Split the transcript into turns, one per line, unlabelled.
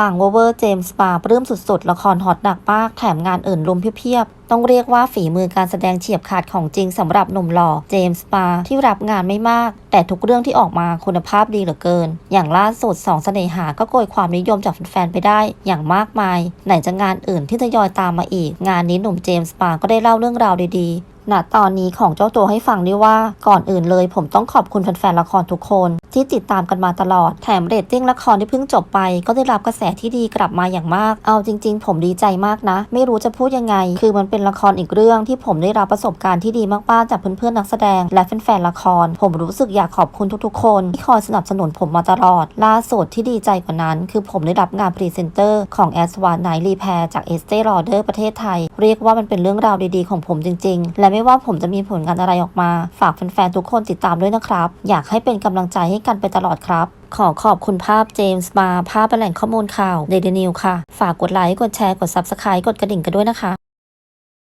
ปังเวอร์เจมส์ปาปลื้มสุดๆ ละครฮอตหนักมาก แถมงานอื่นลุมเพียบๆ ต้องเรียกว่าฝีมือการแสดงเฉียบขาดของจริงสำหรับหนุ่มหล่อเจมส์ปาที่รับงานไม่มาก แต่ทุกเรื่องที่ออกมาคุณภาพดีเหลือเกิน อย่างล่าสุดสองเสน่หาก็โกยความนิยมจากแฟนๆไปได้ อย่างมากมาย ไหนจะงานอื่นที่ทยอยตามมาอีก งานนี้หนุ่มเจมส์ปาก็ได้เล่าเรื่องราวดีๆ ณตอนนี้ของเจ้าตัวให้ฟังด้วยว่าก่อนอื่นเลย ผมต้องขอบคุณแฟนๆละครทุกคน ที่ติดตามกันมาตลอด แถมเรตติ้งละครที่เพิ่งจบไป ก็ได้รับกระแสที่ดีกลับมาอย่างมาก เอาจริง ๆ ผมดีใจมากนะ ไม่รู้จะพูดยังไง คือมันเป็นละครอีกเรื่องที่ผมได้รับประสบการณ์ที่ดีมากๆจากเพื่อนๆนักแสดง และแฟนๆละคร ผมรู้สึกอยากขอบคุณทุกๆ คนที่คอยสนับสนุนผมมาตลอด ล่าสุดที่ดีใจกว่านั้น คือผมได้รับงานพรีเซนเตอร์ของแอสวานไนรีแพรจากเอสเต e รอเดอร์ประเทศไทย เรียกว่ามันเป็นเรื่องราวดีๆของผมจริง ๆ และไม่ว่าผมจะมีผลงานอะไรออกมา ฝากแฟนๆทุกคนติดตามด้วยนะครับ อยากให้เป็นกำลังใจให้กันไปตลอดครับ ขอขอบคุณภาพเจมส์มาภาพแหล่งข้อมูลข่าวเดลินิวค่ะ ฝากกดไลค์กดแชร์กด Subscribe กดกระดิ่งกันด้วยนะคะ